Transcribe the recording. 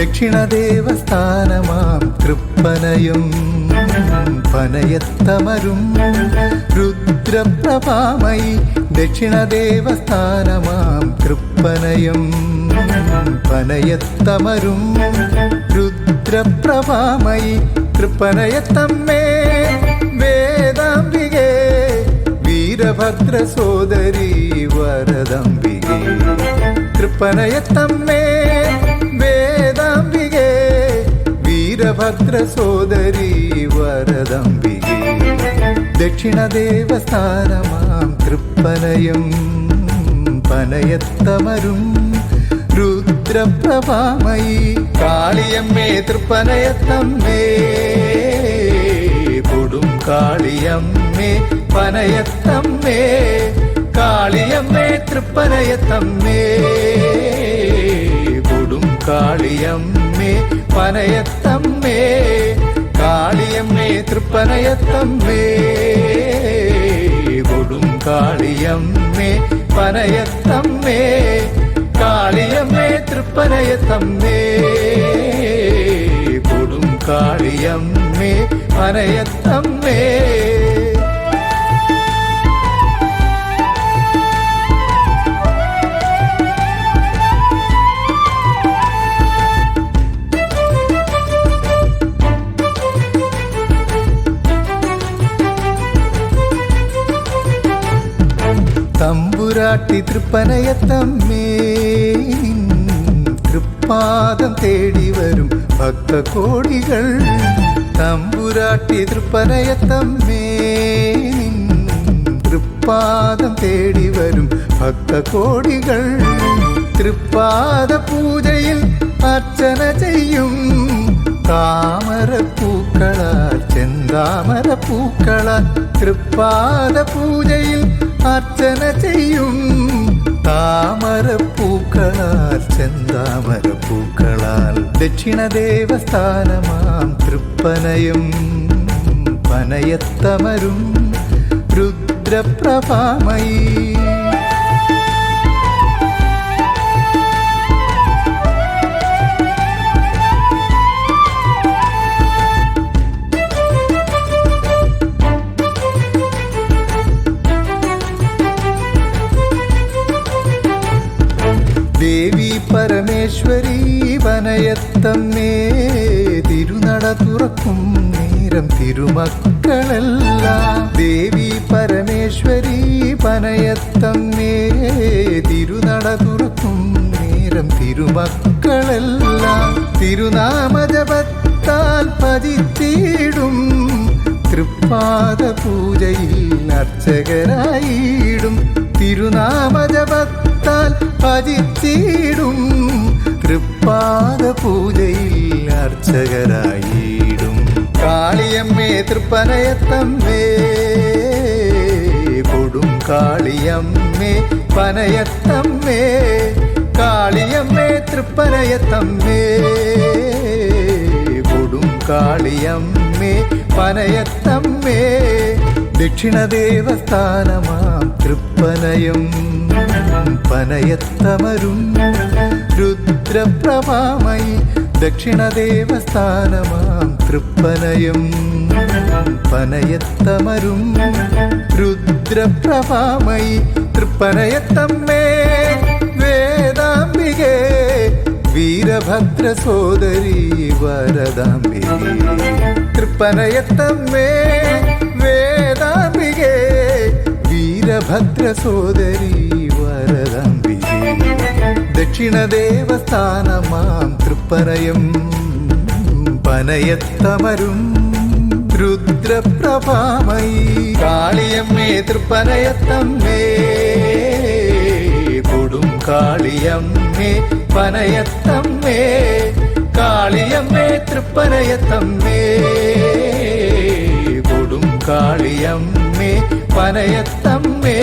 ദക്ഷിണ ദേവസ്ഥാനമാം തൃപ്പനയും പനയത്തമരും രുദ്രപ്രഭാമയി ദക്ഷിണ ദേവസ്ഥാനമാം തൃപ്പനയും പനയത്തമരും രുദ്രപ്രഭാമയി തൃപ്പനയത്തമ്മേ വേദാംബികേ വീരഭദ്ര സോദരി വരദംബികേ തൃപ്പനയത്തമ്മേ. വീരഭദ്ര സോദരി വരദംബികേ ദക്ഷിണ ദേവസ്ഥാനമാം തൃപ്പനയും പനയത്തമരും രുദ്രപ്രഭാമയി കാളിയമ്മേ തൃപ്പനയത്തമ്മേ കൊടും കാളിയമ്മേ പനയത്തമ്മേ കാളിയമ്മേ തൃപ്പനയത്തമ്മേ കൊടും കാളിയമ്മേ திருப்பனையத்தம்மே பனையத்தம்மே காளியம்மே திருப்பனையத்தம்மே. கொடும் காளியம்மே பனையத்தம்மே காளியம்மே திருப்பனையத்தம்மே. கொடும் காளியம்மே பனையத்தம்மே. திருப்பத்தி திருப்பனயத்தம்மே. திருப்பாதம் தேடி வரும் பக்த கோடிகள். தம்புராட்டி திருப்பனயத்தம்மே. திருப்பாதம் தேடி வரும் பக்த கோடிகள். திருப்பாத பூஜையில் அர்ச்சனை செய்யும் தாமர பூக்களா செந்தாமர பூக்களா திருப்பாத பூஜையில் അർച്ചന ചെയ്യും. താമരപ്പൂക്കളാൽ ചെന്താമരപ്പൂക്കളാൽ ദക്ഷിണ ദേവസ്ഥാനമാം തൃപ്പനയും പനയത്തമരും രുദ്രപ്രഭാമയി. ദേവി പരമേശ്വരി വനയത്തമ്മേ തിരുനട തുറക്കും നേരം തിരുമക്കളെല്ലാം ദേവി പരമേശ്വരി വനയത്തമ്മേ തിരുനട തുറക്കും നേരം തിരുമക്കളെല്ലാം തിരുനാമജപത്താൽ പതിത്തീടും തൃപ്പാദ പൂജയിൽ അർച്ചകരായിടും. തിരുനാമജപത്താൽ ഭജിച്ചിടും തൃപ്പാദ പൂജയിൽ അർച്ചകരായിടും കാളിയമ്മേ തൃപ്പനയത്തമ്മേ കൊടും കാളിയമ്മേ പനയത്തമ്മേ കാളിയമ്മേ തൃപ്പനയത്തമ്മേ കൊടും കാളിയമ്മേ പനയത്തമ്മേ ദക്ഷിണ ദേവസ്ഥാനമാം തൃപ്പനയും പനയത്തമരും. രുദ്രപ്രഭാമയി ദക്ഷിണദേവസ്ഥാനമാം തൃപ്പനയം. പനയത്തമരും രുദ്രപ്രഭാമയി തൃപ്പനയത്തമ്മേ വേദാംബികേ വീരഭദ്ര സോദരി വരദാംബികേ തൃപ്പനയത്തമ്മേ വേദാംബികേ വീരഭദ്ര സോദരി വരദാംബികേ ദക്ഷിണ ദേവസ്ഥാനമാം തൃപ്പനയും പനയത്തമരും രുദ്രപ്രഭാമയി കാളിയമ്മേ തൃപ്പനയത്തമ്മേ കൊടും കാളിയമ്മേ പനയത്തമ്മേ കാളിയമ്മേ തൃപ്പനയത്തമ്മേ കൊടും കാളിയമ്മേ പനയത്തമ്മേ